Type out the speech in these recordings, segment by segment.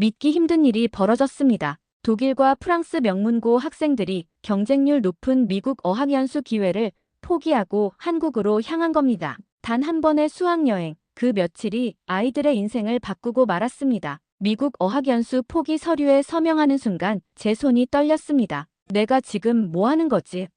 믿기 힘든 일이 벌어졌습니다. 독일과 프랑스 명문고 학생들이 경쟁률 높은 미국 어학연수 기회를 포기하고 한국으로 향한 겁니다. 단 한 번의 수학여행, 그 며칠이 아이들의 인생을 바꾸고 말았습니다. 미국 어학연수 포기 서류에 서명하는 순간 제 손이 떨렸습니다. 내가 지금 뭐 하는 거지?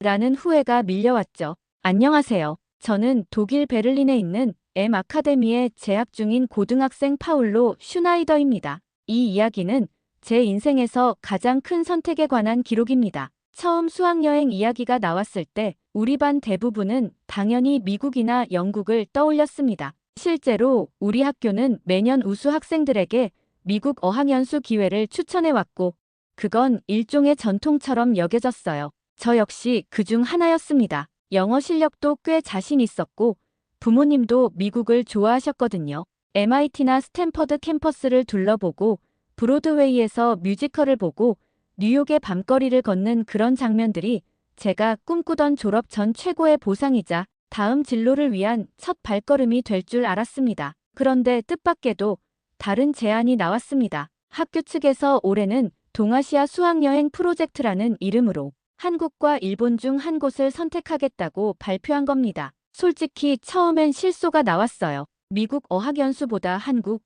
라는 후회가 밀려왔죠. 안녕하세요. 저는 독일 베를린에 있는 M 아카데미에 재학 중인 고등학생 파울로 슈나이더입니다. 이 이야기는 제 인생에서 가장 큰 선택에 관한 기록입니다. 처음 수학여행 이야기가 나왔을 때 우리 반 대부분은 당연히 미국이나 영국을 떠올렸습니다. 실제로 우리 학교는 매년 우수 학생들에게 미국 어학연수 기회를 추천해왔고 그건 일종의 전통처럼 여겨졌어요. 저 역시 그 중 하나였습니다. 영어 실력도 꽤 자신 있었고 부모님도 미국을 좋아하셨거든요. MIT나 스탠퍼드 캠퍼스를 둘러보고 브로드웨이에서 뮤지컬을 보고 뉴욕의 밤거리를 걷는 그런 장면들이 제가 꿈꾸던 졸업 전 최고의 보상이자 다음 진로를 위한 첫 발걸음이 될 줄 알았습니다. 그런데 뜻밖에도 다른 제안이 나왔습니다. 학교 측에서 올해는 동아시아 수학여행 프로젝트라는 이름으로 한국과 일본 중 한 곳을 선택하겠다고 발표한 겁니다. 솔직히 처음엔 실소가 나왔어요. 미국 어학연수보다 한국?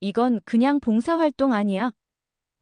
이건 그냥 봉사활동 아니야?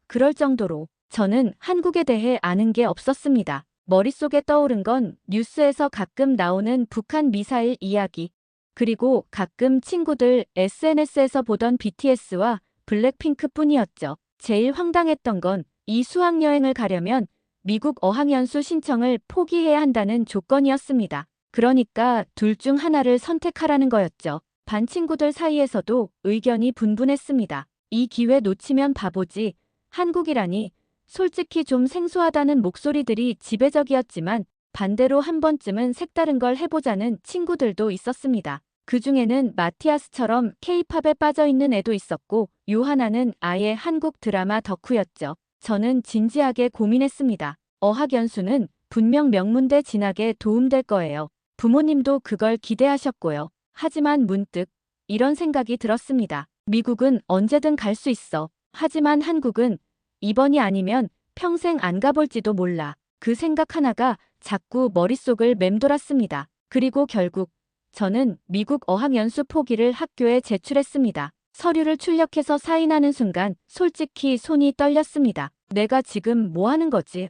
그럴 정도로 저는 한국에 대해 아는 게 없었습니다. 머릿속에 떠오른 건 뉴스에서 가끔 나오는 북한 미사일 이야기, 그리고 가끔 친구들 SNS에서 보던 BTS와 블랙핑크 뿐이었죠. 제일 황당했던 건 이 수학여행을 가려면 미국 어학연수 신청을 포기해야 한다는 조건이었습니다. 그러니까 둘 중 하나를 선택하라는 거였죠. 반 친구들 사이에서도 의견이 분분했습니다. 이 기회 놓치면 바보지. 한국이라니. 솔직히 좀 생소하다는 목소리들이 지배적이었지만 반대로 한 번쯤은 색다른 걸 해보자는 친구들도 있었습니다. 그 중에는 마티아스처럼 케이팝에 빠져있는 애도 있었고 요 하나는 아예 한국 드라마 덕후였죠. 저는 진지하게 고민했습니다. 어학연수는 분명 명문대 진학에 도움될 거예요. 부모님도 그걸 기대하셨고요. 하지만 문득 이런 생각이 들었습니다. 미국은 언제든 갈 수 있어. 하지만 한국은 이번이 아니면 평생 안 가볼지도 몰라. 그 생각 하나가 자꾸 머릿속을 맴돌았습니다. 그리고 결국 저는 미국 어학연수 포기를 학교에 제출했습니다. 서류를 출력해서 사인하는 순간 솔직히 손이 떨렸습니다. 내가 지금 뭐 하는 거지?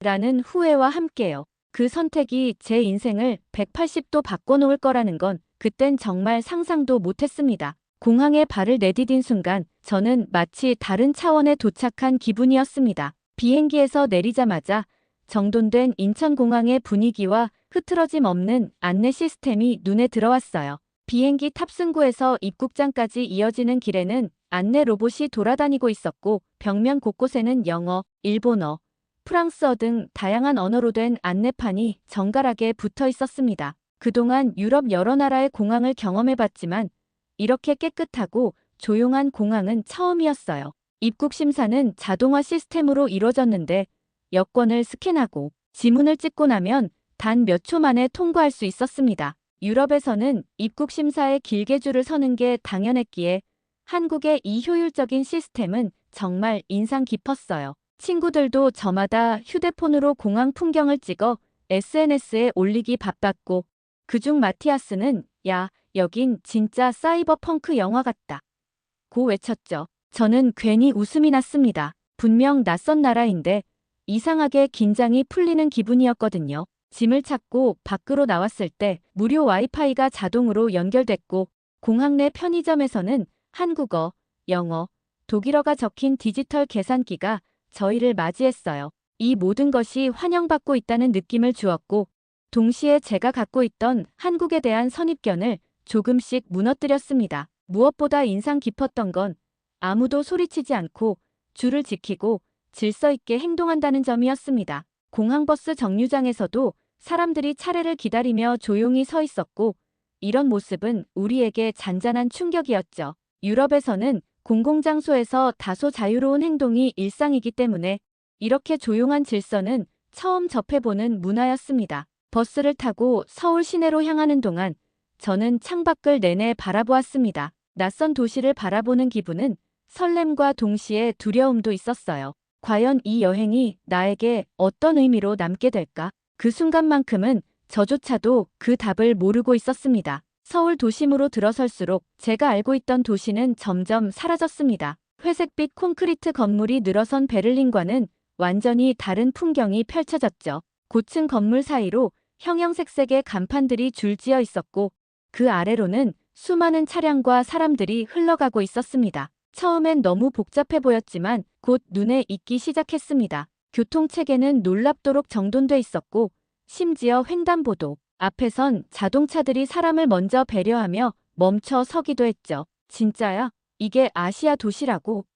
라는 후회와 함께요. 그 선택이 제 인생을 180도 바꿔놓을 거라는 건 그땐 정말 상상도 못했습니다. 공항에 발을 내디딘 순간 저는 마치 다른 차원에 도착한 기분이었습니다. 비행기에서 내리자마자 정돈된 인천공항의 분위기와 흐트러짐 없는 안내 시스템이 눈에 들어왔어요. 비행기 탑승구에서 입국장까지 이어지는 길에는 안내 로봇이 돌아다니고 있었고 벽면 곳곳에는 영어, 일본어, 프랑스어 등 다양한 언어로 된 안내판이 정갈하게 붙어 있었습니다. 그동안 유럽 여러 나라의 공항을 경험해봤지만 이렇게 깨끗하고 조용한 공항은 처음이었어요. 입국 심사는 자동화 시스템으로 이루어졌는데 여권을 스캔하고 지문을 찍고 나면 단 몇 초 만에 통과할 수 있었습니다. 유럽에서는 입국 심사에 길게 줄을 서는 게 당연했기에 한국의 이 효율적인 시스템은 정말 인상 깊었어요. 친구들도 저마다 휴대폰으로 공항 풍경을 찍어 SNS에 올리기 바빴고 그중 마티아스는 야, 여긴 진짜 사이버펑크 영화 같다. 고 외쳤죠. 저는 괜히 웃음이 났습니다. 분명 낯선 나라인데 이상하게 긴장이 풀리는 기분이었거든요. 짐을 찾고 밖으로 나왔을 때 무료 와이파이가 자동으로 연결됐고 공항 내 편의점에서는 한국어, 영어, 독일어가 적힌 디지털 계산기가 저희를 맞이했어요. 이 모든 것이 환영받고 있다는 느낌을 주었고 동시에 제가 갖고 있던 한국에 대한 선입견을 조금씩 무너뜨렸습니다. 무엇보다 인상 깊었던 건 아무도 소리치지 않고 줄을 지키고 질서 있게 행동한다는 점이었습니다. 공항버스 정류장에서도 사람들이 차례를 기다리며 조용히 서 있었고 이런 모습은 우리에게 잔잔한 충격이었죠. 유럽에서는 공공장소에서 다소 자유로운 행동이 일상이기 때문에 이렇게 조용한 질서는 처음 접해보는 문화였습니다. 버스를 타고 서울 시내로 향하는 동안 저는 창밖을 내내 바라보았습니다. 낯선 도시를 바라보는 기분은 설렘과 동시에 두려움도 있었어요. 과연 이 여행이 나에게 어떤 의미로 남게 될까? 그 순간만큼은 저조차도 그 답을 모르고 있었습니다. 서울 도심으로 들어설수록 제가 알고 있던 도시는 점점 사라졌습니다. 회색빛 콘크리트 건물이 늘어선 베를린과는 완전히 다른 풍경이 펼쳐졌죠. 고층 건물 사이로 형형색색의 간판들이 줄지어 있었고 그 아래로는 수많은 차량과 사람들이 흘러가고 있었습니다. 처음엔 너무 복잡해 보였지만 곧 눈에 익기 시작했습니다. 교통체계는 놀랍도록 정돈돼 있었고 심지어 횡단보도 앞에선 자동차들이 사람을 먼저 배려하며 멈춰 서기도 했죠. 진짜야? 이게 아시아 도시라고?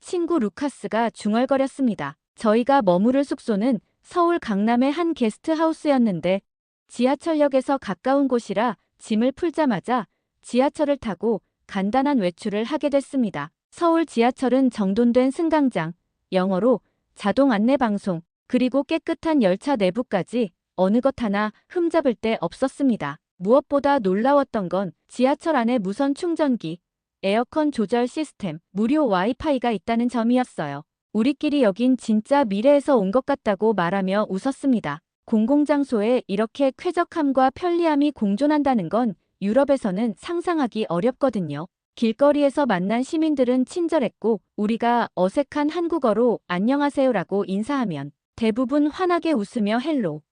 친구 루카스가 중얼거렸습니다. 저희가 머무를 숙소는 서울 강남의 한 게스트하우스였는데 지하철역에서 가까운 곳이라 짐을 풀자마자 지하철을 타고 간단한 외출을 하게 됐습니다. 서울 지하철은 정돈된 승강장, 영어로 자동 안내 방송, 그리고 깨끗한 열차 내부까지 어느 것 하나 흠잡을 데 없었습니다. 무엇보다 놀라웠던 건 지하철 안에 무선 충전기, 에어컨 조절 시스템, 무료 와이파이가 있다는 점이었어요. 우리끼리 여긴 진짜 미래에서 온 것 같다고 말하며 웃었습니다. 공공장소에 이렇게 쾌적함과 편리함이 공존한다는 건 유럽에서는 상상하기 어렵거든요. 길거리에서 만난 시민들은 친절했고 우리가 어색한 한국어로 안녕하세요라고 인사하면 대부분 환하게 웃으며 헬로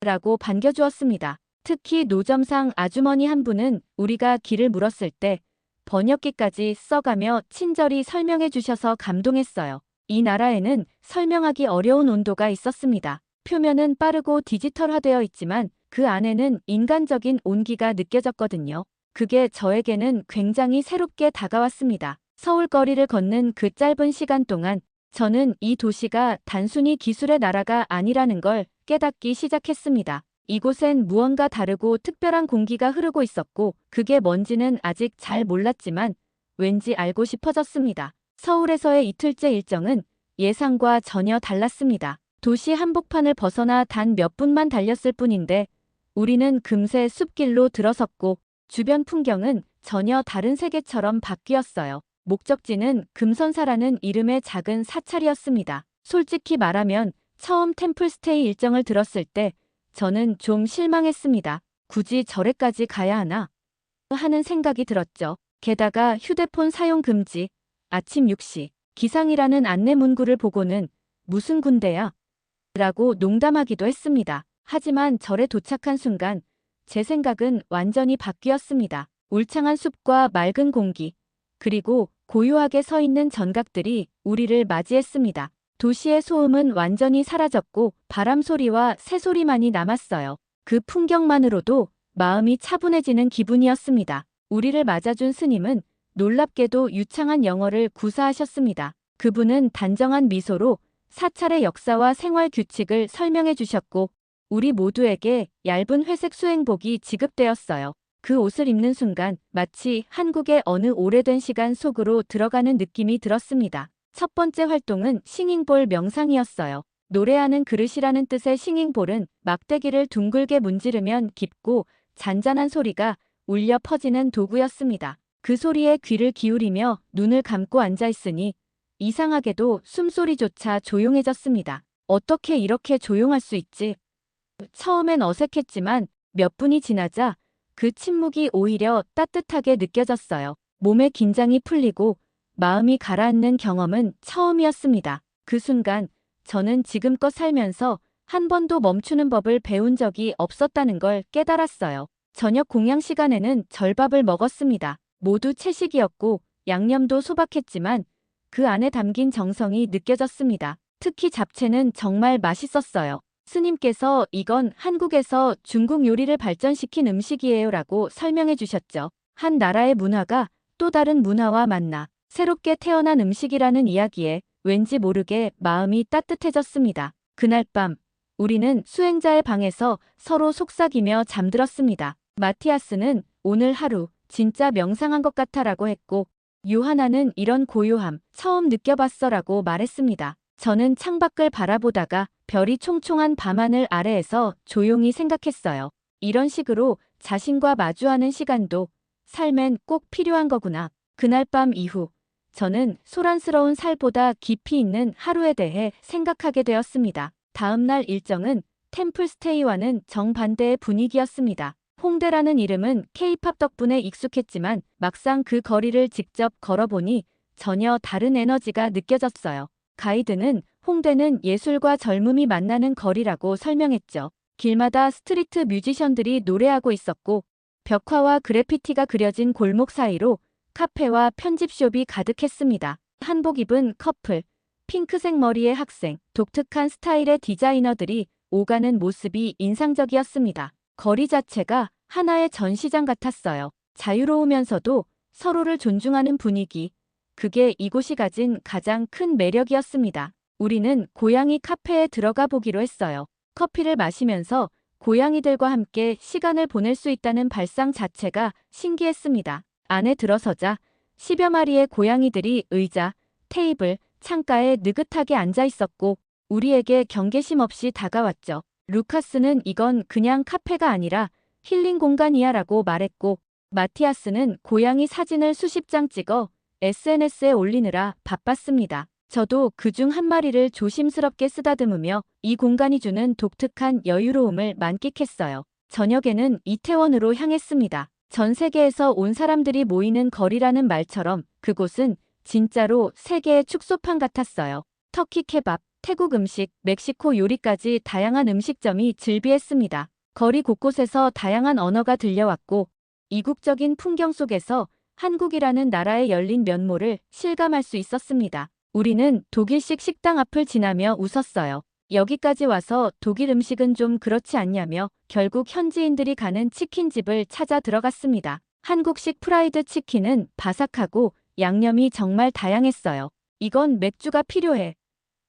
라고 반겨주었습니다. 특히 노점상 아주머니 한 분은 우리가 길을 물었을 때 번역기까지 써가며 친절히 설명해 주셔서 감동했어요. 이 나라에는 설명하기 어려운 온도가 있었습니다. 표면은 빠르고 디지털화되어 있지만 그 안에는 인간적인 온기가 느껴졌거든요. 그게 저에게는 굉장히 새롭게 다가왔습니다. 서울 거리를 걷는 그 짧은 시간 동안 저는 이 도시가 단순히 기술의 나라가 아니라는 걸 깨닫기 시작했습니다. 이곳엔 무언가 다르고 특별한 공기가 흐르고 있었고 그게 뭔지는 아직 잘 몰랐지만 왠지 알고 싶어졌습니다. 서울에서의 이틀째 일정은 예상과 전혀 달랐습니다. 도시 한복판을 벗어나 단 몇 분만 달렸을 뿐인데 우리는 금세 숲길로 들어섰고 주변 풍경은 전혀 다른 세계처럼 바뀌었어요. 목적지는 금선사라는 이름의 작은 사찰이었습니다. 솔직히 말하면 처음 템플스테이 일정을 들었을 때 저는 좀 실망했습니다. 굳이 절에까지 가야 하나? 하는 생각이 들었죠. 게다가 휴대폰 사용 금지, 아침 6시, 기상이라는 안내 문구를 보고는 무슨 군대야? 라고 농담하기도 했습니다. 하지만 절에 도착한 순간 제 생각은 완전히 바뀌었습니다. 울창한 숲과 맑은 공기, 그리고 고요하게 서 있는 전각들이 우리를 맞이했습니다. 도시의 소음은 완전히 사라졌고 바람 소리와 새 소리만이 남았어요. 그 풍경만으로도 마음이 차분해지는 기분이었습니다. 우리를 맞아준 스님은 놀랍게도 유창한 영어를 구사하셨습니다. 그분은 단정한 미소로 사찰의 역사와 생활 규칙을 설명해 주셨고 우리 모두에게 얇은 회색 수행복이 지급되었어요. 그 옷을 입는 순간 마치 한국의 어느 오래된 시간 속으로 들어가는 느낌이 들었습니다. 첫 번째 활동은 싱잉볼 명상이었어요. 노래하는 그릇이라는 뜻의 싱잉볼은 막대기를 둥글게 문지르면 깊고 잔잔한 소리가 울려 퍼지는 도구였습니다. 그 소리에 귀를 기울이며 눈을 감고 앉아 있으니 이상하게도 숨소리조차 조용해졌습니다. 어떻게 이렇게 조용할 수 있지? 처음엔 어색했지만 몇 분이 지나자 그 침묵이 오히려 따뜻하게 느껴졌어요. 몸의 긴장이 풀리고 마음이 가라앉는 경험은 처음이었습니다. 그 순간 저는 지금껏 살면서 한 번도 멈추는 법을 배운 적이 없었다는 걸 깨달았어요. 저녁 공양 시간에는 절밥을 먹었습니다. 모두 채식이었고 양념도 소박했지만 그 안에 담긴 정성이 느껴졌습니다. 특히 잡채는 정말 맛있었어요. 스님께서 이건 한국에서 중국 요리를 발전시킨 음식이에요 라고 설명해 주셨죠. 한 나라의 문화가 또 다른 문화와 만나 새롭게 태어난 음식이라는 이야기에 왠지 모르게 마음이 따뜻해졌습니다. 그날 밤 우리는 수행자의 방에서 서로 속삭이며 잠들었습니다. 마티아스는 오늘 하루 진짜 명상한 것 같아 라고 했고 요하나는 이런 고요함 처음 느껴봤어 라고 말했습니다. 저는 창밖을 바라보다가 별이 총총한 밤하늘 아래에서 조용히 생각했어요. 이런 식으로 자신과 마주하는 시간도 삶엔 꼭 필요한 거구나. 그날 밤 이후 저는 소란스러운 살보다 깊이 있는 하루에 대해 생각하게 되었습니다. 다음 날 일정은 템플스테이와는 정반대의 분위기였습니다. 홍대라는 이름은 케이팝 덕분에 익숙했지만 막상 그 거리를 직접 걸어보니 전혀 다른 에너지가 느껴졌어요. 가이드는 홍대는 예술과 젊음이 만나는 거리라고 설명했죠. 길마다 스트리트 뮤지션들이 노래하고 있었고 벽화와 그래피티가 그려진 골목 사이로 카페와 편집숍이 가득했습니다. 한복 입은 커플, 핑크색 머리의 학생, 독특한 스타일의 디자이너들이 오가는 모습이 인상적이었습니다. 거리 자체가 하나의 전시장 같았어요. 자유로우면서도 서로를 존중하는 분위기. 그게 이곳이 가진 가장 큰 매력이었습니다. 우리는 고양이 카페에 들어가 보기로 했어요. 커피를 마시면서 고양이들과 함께 시간을 보낼 수 있다는 발상 자체가 신기했습니다. 안에 들어서자 10여 마리의 고양이들이 의자, 테이블, 창가에 느긋하게 앉아 있었고 우리에게 경계심 없이 다가왔죠. 루카스는 이건 그냥 카페가 아니라 힐링 공간이야 라고 말했고 마티아스는 고양이 사진을 수십 장 찍어 SNS에 올리느라 바빴습니다. 저도 그 중 한 마리를 조심스럽게 쓰다듬으며 이 공간이 주는 독특한 여유로움을 만끽했어요. 저녁에는 이태원으로 향했습니다. 전 세계에서 온 사람들이 모이는 거리라는 말처럼 그곳은 진짜로 세계의 축소판 같았어요. 터키 케밥, 태국 음식, 멕시코 요리까지 다양한 음식점이 즐비했습니다. 거리 곳곳에서 다양한 언어가 들려왔고 이국적인 풍경 속에서 한국이라는 나라의 열린 면모를 실감할 수 있었습니다. 우리는 독일식 식당 앞을 지나며 웃었어요. 여기까지 와서 독일 음식은 좀 그렇지 않냐며 결국 현지인들이 가는 치킨집을 찾아 들어갔습니다. 한국식 프라이드 치킨은 바삭하고 양념이 정말 다양했어요. 이건 맥주가 필요해.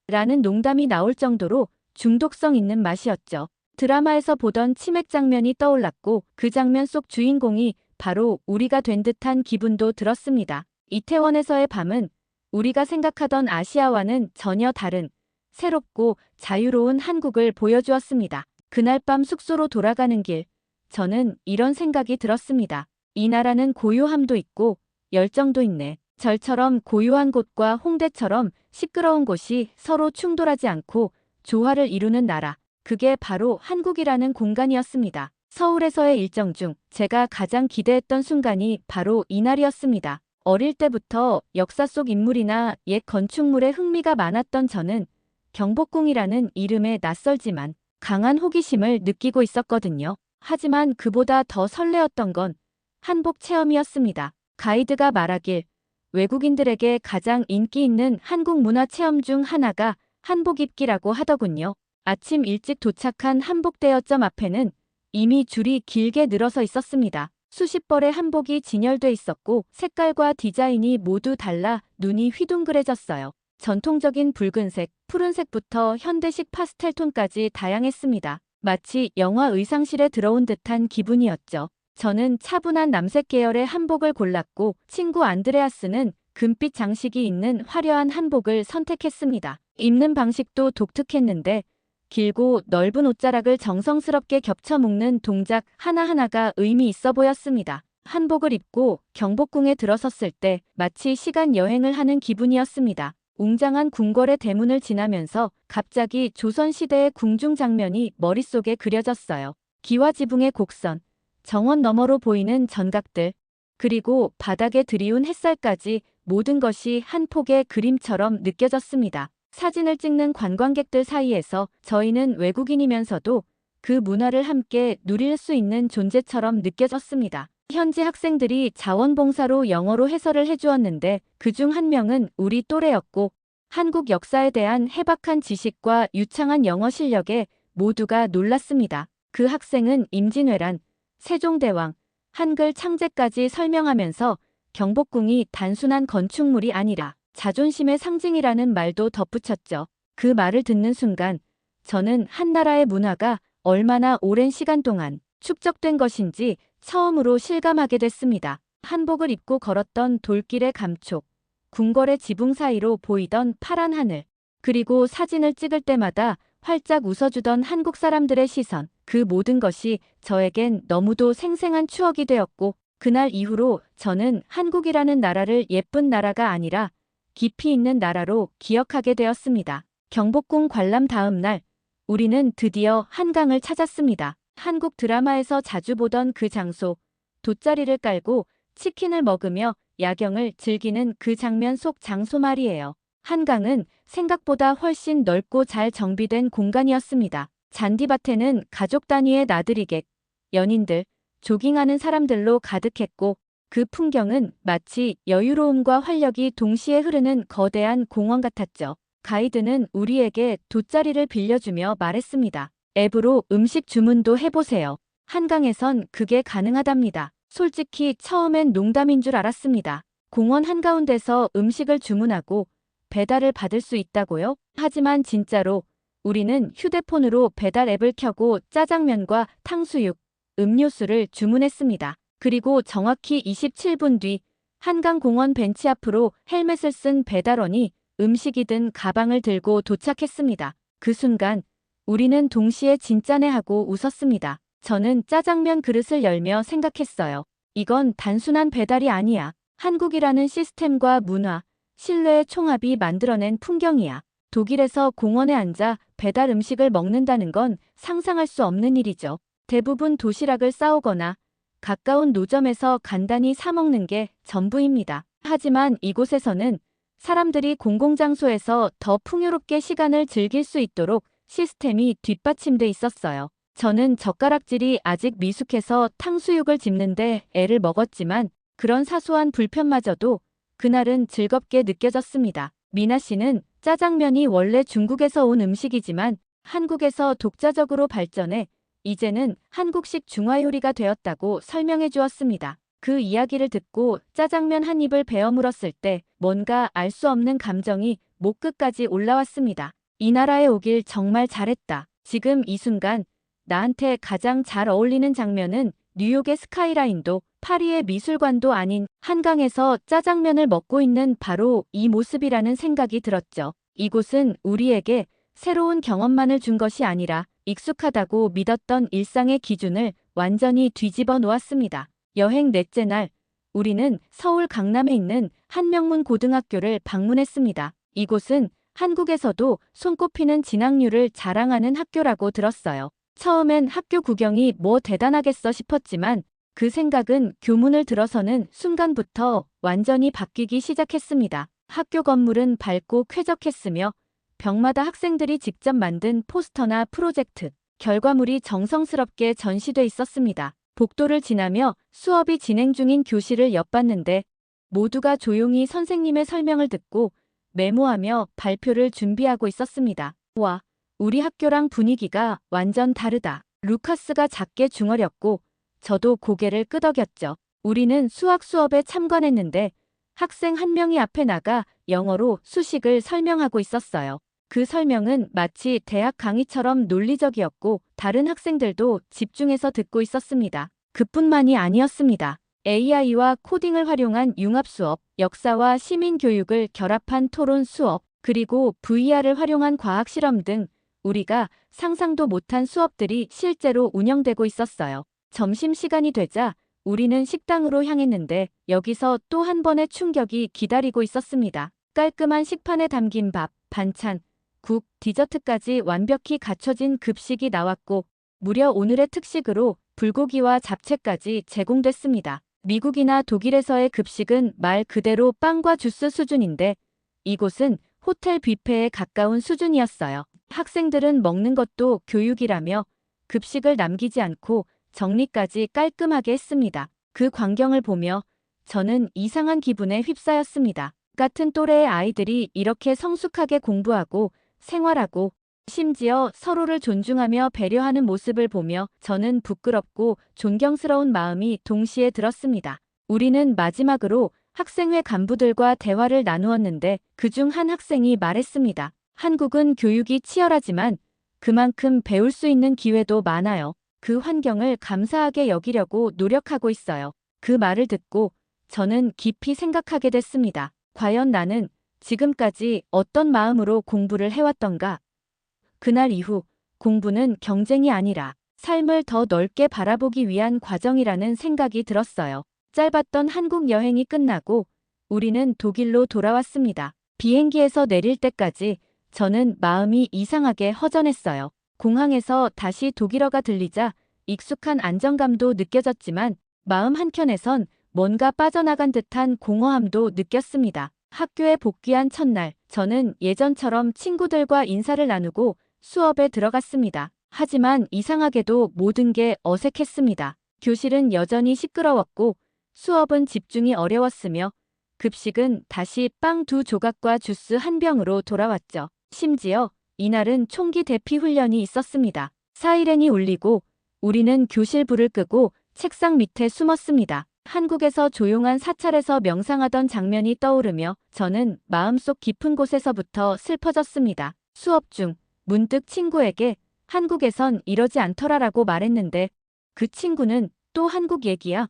라는 농담이 나올 정도로 중독성 있는 맛이었죠. 드라마에서 보던 치맥 장면이 떠올랐고 그 장면 속 주인공이 바로 우리가 된 듯한 기분도 들었습니다. 이태원에서의 밤은 우리가 생각하던 아시아와는 전혀 다른 새롭고 자유로운 한국을 보여주었습니다. 그날 밤 숙소로 돌아가는 길, 저는 이런 생각이 들었습니다. 이 나라는 고요함도 있고 열정도 있네. 절처럼 고요한 곳과 홍대처럼 시끄러운 곳이 서로 충돌하지 않고 조화를 이루는 나라. 그게 바로 한국이라는 공간이었습니다. 서울에서의 일정 중 제가 가장 기대했던 순간이 바로 이날이었습니다. 어릴 때부터 역사 속 인물이나 옛 건축물에 흥미가 많았던 저는 경복궁이라는 이름에 낯설지만 강한 호기심을 느끼고 있었거든요. 하지만 그보다 더 설레었던 건 한복 체험이었습니다. 가이드가 말하길 외국인들에게 가장 인기 있는 한국 문화 체험 중 하나가 한복 입기라고 하더군요. 아침 일찍 도착한 한복 대여점 앞에는 이미 줄이 길게 늘어서 있었습니다. 수십 벌의 한복이 진열돼 있었고 색깔과 디자인이 모두 달라 눈이 휘둥그레졌어요. 전통적인 붉은색, 푸른색부터 현대식 파스텔톤까지 다양했습니다. 마치 영화 의상실에 들어온 듯한 기분이었죠. 저는 차분한 남색 계열의 한복을 골랐고 친구 안드레아스는 금빛 장식이 있는 화려한 한복을 선택했습니다. 입는 방식도 독특했는데 길고 넓은 옷자락을 정성스럽게 겹쳐 묶는 동작 하나하나가 의미 있어 보였습니다. 한복을 입고 경복궁에 들어섰을 때 마치 시간 여행을 하는 기분이었습니다. 웅장한 궁궐의 대문을 지나면서 갑자기 조선시대의 궁중 장면이 머릿속에 그려졌어요. 기와 지붕의 곡선, 정원 너머로 보이는 전각들, 그리고 바닥에 드리운 햇살까지 모든 것이 한 폭의 그림처럼 느껴졌습니다. 사진을 찍는 관광객들 사이에서 저희는 외국인이면서도 그 문화를 함께 누릴 수 있는 존재처럼 느껴졌습니다. 현지 학생들이 자원봉사로 영어로 해설을 해주었는데 그 중 한 명은 우리 또래였고 한국 역사에 대한 해박한 지식과 유창한 영어 실력에 모두가 놀랐습니다. 그 학생은 임진왜란, 세종대왕, 한글 창제까지 설명하면서 경복궁이 단순한 건축물이 아니라 자존심의 상징이라는 말도 덧붙였죠. 그 말을 듣는 순간 저는 한 나라의 문화가 얼마나 오랜 시간 동안 축적된 것인지 처음으로 실감하게 됐습니다. 한복을 입고 걸었던 돌길의 감촉, 궁궐의 지붕 사이로 보이던 파란 하늘, 그리고 사진을 찍을 때마다 활짝 웃어주던 한국 사람들의 시선, 그 모든 것이 저에겐 너무도 생생한 추억이 되었고, 그날 이후로 저는 한국이라는 나라를 예쁜 나라가 아니라 깊이 있는 나라로 기억하게 되었습니다. 경복궁 관람 다음 날, 우리는 드디어 한강을 찾았습니다. 한국 드라마에서 자주 보던 그 장소, 돗자리를 깔고 치킨을 먹으며 야경을 즐기는 그 장면 속 장소 말이에요. 한강은 생각보다 훨씬 넓고 잘 정비된 공간이었습니다. 잔디밭에는 가족 단위의 나들이객, 연인들, 조깅하는 사람들로 가득했고 그 풍경은 마치 여유로움과 활력이 동시에 흐르는 거대한 공원 같았죠. 가이드는 우리에게 돗자리를 빌려주며 말했습니다. 앱으로 음식 주문도 해보세요. 한강에선 그게 가능하답니다. 솔직히 처음엔 농담인 줄 알았습니다. 공원 한가운데서 음식을 주문하고 배달을 받을 수 있다고요? 하지만 진짜로 우리는 휴대폰으로 배달 앱을 켜고 짜장면과 탕수육, 음료수를 주문했습니다. 그리고 정확히 27분 뒤 한강공원 벤치 앞으로 헬멧을 쓴 배달원이 음식이 든 가방을 들고 도착했습니다. 그 순간 우리는 동시에 진짜네 하고 웃었습니다. 저는 짜장면 그릇을 열며 생각했어요. 이건 단순한 배달이 아니야. 한국이라는 시스템과 문화, 신뢰의 총합이 만들어낸 풍경이야. 독일에서 공원에 앉아 배달 음식을 먹는다는 건 상상할 수 없는 일이죠. 대부분 도시락을 싸오거나 가까운 노점에서 간단히 사 먹는 게 전부입니다. 하지만 이곳에서는 사람들이 공공장소에서 더 풍요롭게 시간을 즐길 수 있도록 시스템이 뒷받침돼 있었어요. 저는 젓가락질이 아직 미숙해서 탕수육을 집는데 애를 먹었지만 그런 사소한 불편마저도 그날은 즐겁게 느껴졌습니다. 미나 씨는 짜장면이 원래 중국에서 온 음식이지만 한국에서 독자적으로 발전해 이제는 한국식 중화요리가 되었다고 설명해 주었습니다. 그 이야기를 듣고 짜장면 한 입을 베어 물었을 때 뭔가 알 수 없는 감정이 목 끝까지 올라왔습니다. 이 나라에 오길 정말 잘했다. 지금 이 순간 나한테 가장 잘 어울리는 장면은 뉴욕의 스카이라인도 파리의 미술관도 아닌 한강에서 짜장면을 먹고 있는 바로 이 모습이라는 생각이 들었죠. 이곳은 우리에게 새로운 경험만을 준 것이 아니라 익숙하다고 믿었던 일상의 기준을 완전히 뒤집어 놓았습니다. 여행 넷째 날, 우리는 서울 강남에 있는 한명문 고등학교를 방문했습니다. 이곳은 한국에서도 손꼽히는 진학률을 자랑하는 학교라고 들었어요. 처음엔 학교 구경이 뭐 대단하겠어 싶었지만 그 생각은 교문을 들어서는 순간부터 완전히 바뀌기 시작했습니다. 학교 건물은 밝고 쾌적했으며 벽마다 학생들이 직접 만든 포스터나 프로젝트, 결과물이 정성스럽게 전시돼 있었습니다. 복도를 지나며 수업이 진행 중인 교실을 엿봤는데 모두가 조용히 선생님의 설명을 듣고 메모하며 발표를 준비하고 있었습니다. 와, 우리 학교랑 분위기가 완전 다르다. 루카스가 작게 중얼였고 저도 고개를 끄덕였죠. 우리는 수학 수업에 참관했는데 학생 한 명이 앞에 나가 영어로 수식을 설명하고 있었어요. 그 설명은 마치 대학 강의처럼 논리적이었고 다른 학생들도 집중해서 듣고 있었습니다. 그뿐만이 아니었습니다. AI와 코딩을 활용한 융합 수업, 역사와 시민 교육을 결합한 토론 수업, 그리고 VR을 활용한 과학 실험 등 우리가 상상도 못한 수업들이 실제로 운영되고 있었어요. 점심시간이 되자 우리는 식당으로 향했는데 여기서 또 한 번의 충격이 기다리고 있었습니다. 깔끔한 식판에 담긴 밥, 반찬, 국, 디저트까지 완벽히 갖춰진 급식이 나왔고 무려 오늘의 특식으로 불고기와 잡채까지 제공됐습니다. 미국이나 독일에서의 급식은 말 그대로 빵과 주스 수준인데 이곳은 호텔 뷔페에 가까운 수준이었어요. 학생들은 먹는 것도 교육이라며 급식을 남기지 않고 정리까지 깔끔하게 했습니다. 그 광경을 보며 저는 이상한 기분에 휩싸였습니다. 같은 또래의 아이들이 이렇게 성숙하게 공부하고 생활하고 심지어 서로를 존중하며 배려하는 모습을 보며 저는 부끄럽고 존경스러운 마음이 동시에 들었습니다. 우리는 마지막으로 학생회 간부들과 대화를 나누었는데 그 중 한 학생이 말했습니다. 한국은 교육이 치열하지만 그만큼 배울 수 있는 기회도 많아요. 그 환경을 감사하게 여기려고 노력하고 있어요. 그 말을 듣고 저는 깊이 생각하게 됐습니다. 과연 나는 지금까지 어떤 마음으로 공부를 해왔던가? 그날 이후 공부는 경쟁이 아니라 삶을 더 넓게 바라보기 위한 과정이라는 생각이 들었어요. 짧았던 한국 여행이 끝나고 우리는 독일로 돌아왔습니다. 비행기에서 내릴 때까지 저는 마음이 이상하게 허전했어요. 공항에서 다시 독일어가 들리자 익숙한 안정감도 느껴졌지만 마음 한켠에선 뭔가 빠져나간 듯한 공허함도 느꼈습니다. 학교에 복귀한 첫날, 저는 예전처럼 친구들과 인사를 나누고 수업에 들어갔습니다. 하지만 이상하게도 모든 게 어색했습니다. 교실은 여전히 시끄러웠고 수업은 집중이 어려웠으며 급식은 다시 빵 두 조각과 주스 한 병으로 돌아왔죠. 심지어 이날은 총기 대피 훈련이 있었습니다. 사이렌이 울리고 우리는 교실 불을 끄고 책상 밑에 숨었습니다. 한국에서 조용한 사찰에서 명상하던 장면이 떠오르며 저는 마음속 깊은 곳에서부터 슬퍼졌습니다. 수업 중 문득 친구에게 한국에선 이러지 않더라라고 말했는데 그 친구는 또 한국 얘기야.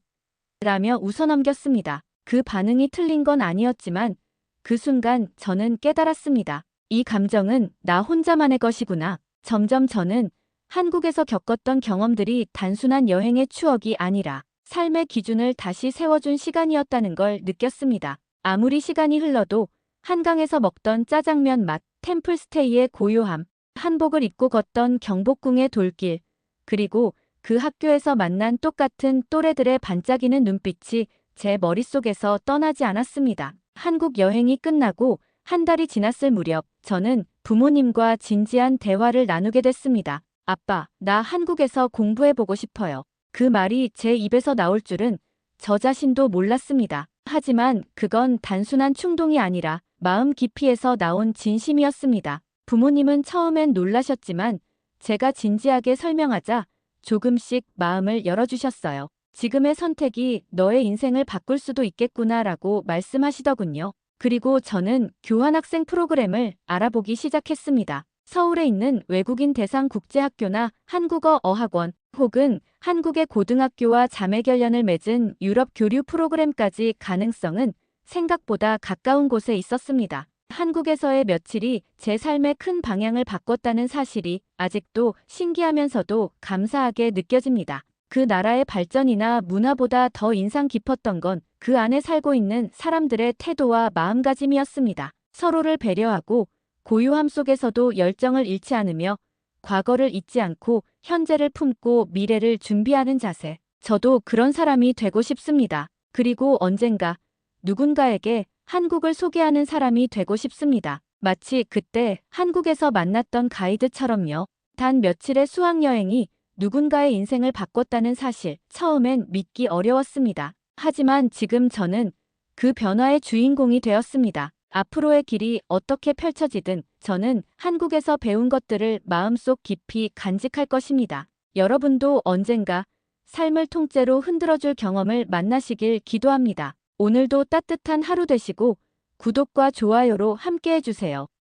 라며 웃어넘겼습니다. 그 반응이 틀린 건 아니었지만 그 순간 저는 깨달았습니다. 이 감정은 나 혼자만의 것이구나. 점점 저는 한국에서 겪었던 경험들이 단순한 여행의 추억이 아니라 삶의 기준을 다시 세워준 시간이었다는 걸 느꼈습니다. 아무리 시간이 흘러도 한강에서 먹던 짜장면 맛, 템플스테이의 고요함, 한복을 입고 걷던 경복궁의 돌길, 그리고 그 학교에서 만난 똑같은 또래들의 반짝이는 눈빛이 제 머릿속에서 떠나지 않았습니다. 한국 여행이 끝나고 한 달이 지났을 무렵 저는 부모님과 진지한 대화를 나누게 됐습니다. 아빠, 나 한국에서 공부해보고 싶어요. 그 말이 제 입에서 나올 줄은 저 자신도 몰랐습니다. 하지만 그건 단순한 충동이 아니라 마음 깊이에서 나온 진심이었습니다. 부모님은 처음엔 놀라셨지만 제가 진지하게 설명하자 조금씩 마음을 열어주셨어요. 지금의 선택이 너의 인생을 바꿀 수도 있겠구나라고 말씀하시더군요. 그리고 저는 교환학생 프로그램을 알아보기 시작했습니다. 서울에 있는 외국인 대상 국제학교나 한국어 어학원 혹은 한국의 고등학교와 자매결연을 맺은 유럽 교류 프로그램까지 가능성은 생각보다 가까운 곳에 있었습니다. 한국에서의 며칠이 제 삶의 큰 방향을 바꿨다는 사실이 아직도 신기하면서도 감사하게 느껴집니다. 그 나라의 발전이나 문화보다 더 인상 깊었던 건 그 안에 살고 있는 사람들의 태도와 마음가짐이었습니다. 서로를 배려하고 고요함 속에서도 열정을 잃지 않으며 과거를 잊지 않고 현재를 품고 미래를 준비하는 자세. 저도 그런 사람이 되고 싶습니다. 그리고 언젠가 누군가에게 한국을 소개하는 사람이 되고 싶습니다. 마치 그때 한국에서 만났던 가이드처럼요. 단 며칠의 수학여행이 누군가의 인생을 바꿨다는 사실, 처음엔 믿기 어려웠습니다. 하지만 지금 저는 그 변화의 주인공이 되었습니다. 앞으로의 길이 어떻게 펼쳐지든 저는 한국에서 배운 것들을 마음속 깊이 간직할 것입니다. 여러분도 언젠가 삶을 통째로 흔들어줄 경험을 만나시길 기도합니다. 오늘도 따뜻한 하루 되시고 구독과 좋아요로 함께 해주세요.